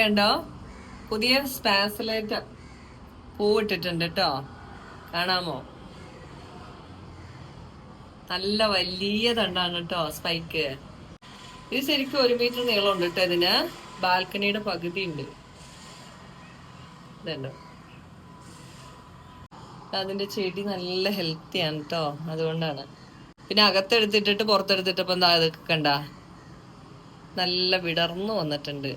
കണ്ടോ പുതിയ സ്പാസലേറ്റ് പൂവിട്ടിട്ടുണ്ട് കേട്ടോ കാണാമോ? നല്ല വലിയ തണ്ടാണ് കേട്ടോ സ്പൈക്ക്. ഇത് ശരിക്കും ഒരു മീറ്റർ നീളമുണ്ട് കേട്ടോ ഇതിന്. ബാൽക്കണിയുടെ പകുതി ഉണ്ട് ഇതുണ്ടോ. അതിന്റെ ചെടി നല്ല ഹെൽത്തിയാണ് കേട്ടോ അതുകൊണ്ടാണ്. പിന്നെ അകത്തെടുത്തിട്ടിട്ട് പുറത്തെടുത്തിട്ടപ്പോ എന്താ കണ്ട. നല്ല വിടർന്നു വന്നിട്ടുണ്ട്.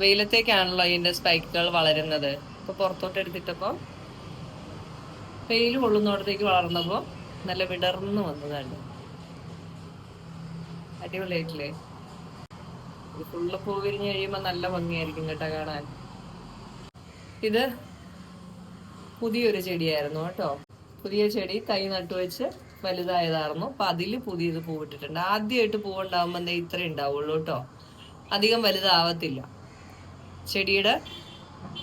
വെയിലത്തേക്കാണല്ലോ ഇതിന്റെ സ്പൈക്കുകൾ വളരുന്നത്. ഇപ്പൊ പുറത്തോട്ട് എടുത്തിട്ടപ്പോ വെയിൽ കൊള്ളുന്നിടത്തേക്ക് വളർന്നപ്പോ നല്ല വിടർന്നു വന്നതാണ്. അടിപൊളിയായിട്ടില്ലേ? ഫുള്ള് പൂ വിരിഞ്ഞ് നല്ല ഭംഗിയായിരിക്കും കേട്ടോ കാണാൻ. ഇത് പുതിയൊരു ചെടിയായിരുന്നു കേട്ടോ. പുതിയ ചെടി തൈ നട്ടുവെച്ച് വലുതായതായിരുന്നു. അപ്പൊ അതിൽ പുതിയത് പൂവിട്ടിട്ടുണ്ട്. ആദ്യമായിട്ട് പൂവുണ്ടാവുമ്പോ എന്താ ഇത്രേ ഉണ്ടാവുള്ളൂ കേട്ടോ. അധികം വലുതാവത്തില്ല. ചെടിയുടെ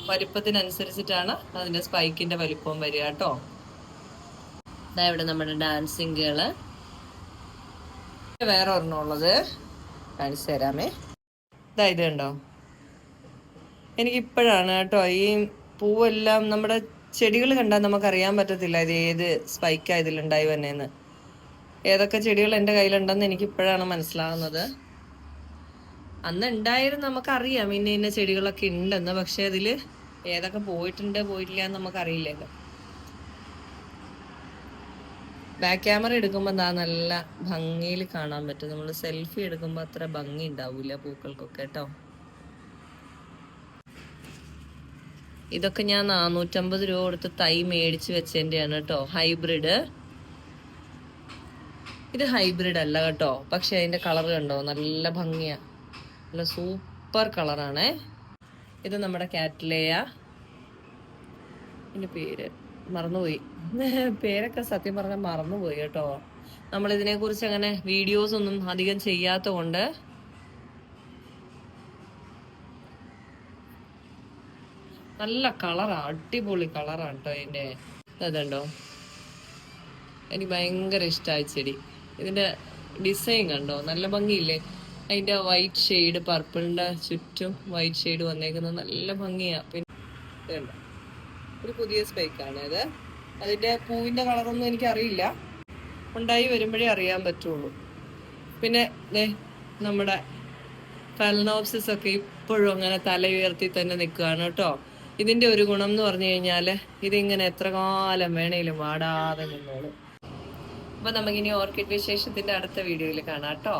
വലിപ്പത്തിനനുസരിച്ചിട്ടാണ് അതിന്റെ സ്പൈക്കിന്റെ വലിപ്പം വരിക കേട്ടോ. ഇതാ ഇവിടെ നമ്മുടെ ഡാൻസിങ് ഗേൾ വേറെ ഒരെണ്ണം ഉള്ളത്. കാണിച്ചു തരാമേ. ഇതാ ഇത് കണ്ടോ? എനിക്കിപ്പോഴാണ് കേട്ടോ ഈ പൂവെല്ലാം നമ്മുടെ ചെടികൾ കണ്ടാൽ നമുക്കറിയാൻ പറ്റത്തില്ല ഇത് ഏത് സ്പൈക്കാ ഇതിലുണ്ടായി വന്നേന്ന്. ഏതൊക്കെ ചെടികൾ എന്റെ കയ്യിലുണ്ടെന്ന് എനിക്ക് ഇപ്പോഴാണ് മനസ്സിലാവുന്നത്. അന്ന് ഉണ്ടായിരുന്നു നമുക്കറിയാം ഇന്ന ഇന്ന ചെടികളൊക്കെ ഉണ്ടെന്ന് പക്ഷെ അതിൽ ഏതൊക്കെ പോയിട്ടുണ്ട് പോയിട്ടില്ല എന്ന് നമുക്കറിയില്ലല്ലോ. ബാക്ക് ക്യാമറ എടുക്കുമ്പോൾ എന്താ നല്ല ഭംഗിയിൽ കാണാൻ പറ്റും. നമ്മൾ സെൽഫി എടുക്കുമ്പോൾ അത്ര ഭംഗി ഉണ്ടാവില്ല പൂക്കൾക്കൊക്കെ കേട്ടോ. ഇതൊക്കെ ഞാൻ നാനൂറ്റമ്പത് രൂപ കൊടുത്ത് തൈ മേടിച്ച് വെച്ചതിന്റെയാണ് കേട്ടോ. ഹൈബ്രിഡ് ഇത് ഹൈബ്രിഡ് അല്ല കേട്ടോ. പക്ഷെ അതിന്റെ കളർ കണ്ടോ? നല്ല ഭംഗിയാ. നല്ല സൂപ്പർ കളറാണേ. ഇത് നമ്മുടെ കാറ്റ്ലേയ. ഇതിന്റെ പേര് മറന്നുപോയി. പേരൊക്കെ സത്യം പറഞ്ഞാൽ മറന്നുപോയി കേട്ടോ. നമ്മൾ ഇതിനെ കുറിച്ച് അങ്ങനെ വീഡിയോസ് ഒന്നും അധികം ചെയ്യാത്ത കൊണ്ട് നല്ല കളറാണ് അടിപൊളി കളറാണ് കേട്ടോ ഇതിന്റെ അതുണ്ടോ എനിക്ക് ഭയങ്കര ഇഷ്ടമായി ചെടി. ഇതിന്റെ ഡിസൈൻ കണ്ടോ? നല്ല ഭംഗിയില്ലേ? അതിന്റെ വൈറ്റ് ഷെയ്ഡ് പർപ്പിളിന്റെ ചുറ്റും വൈറ്റ് ഷെയ്ഡ് വന്നേക്കുന്നത് നല്ല ഭംഗിയാ. പിന്നെ ഒരു പുതിയ സ്പൈക്കാണ് ഇത്. അതിന്റെ പൂവിന്റെ കളറൊന്നും എനിക്ക് അറിയില്ല ഉണ്ടായി വരുമ്പോഴേ അറിയാൻ പറ്റുള്ളൂ. പിന്നെ ദേ നമ്മുടെ ഫലനോപ്സിസ് ഒക്കെ ഇപ്പോഴും അങ്ങനെ തല ഉയർത്തി തന്നെ നിൽക്കുകയാണ് കേട്ടോ. ഇതിന്റെ ഒരു ഗുണം എന്ന് പറഞ്ഞു കഴിഞ്ഞാൽ ഇതിങ്ങനെ എത്ര കാലം വേണേലും വാടാതെ നിന്നോളും. അപ്പൊ നമുക്കിനി ഓർക്കിഡ് വിശേഷത്തിന്റെ അടുത്ത വീഡിയോയിൽ കാണാം കേട്ടോ.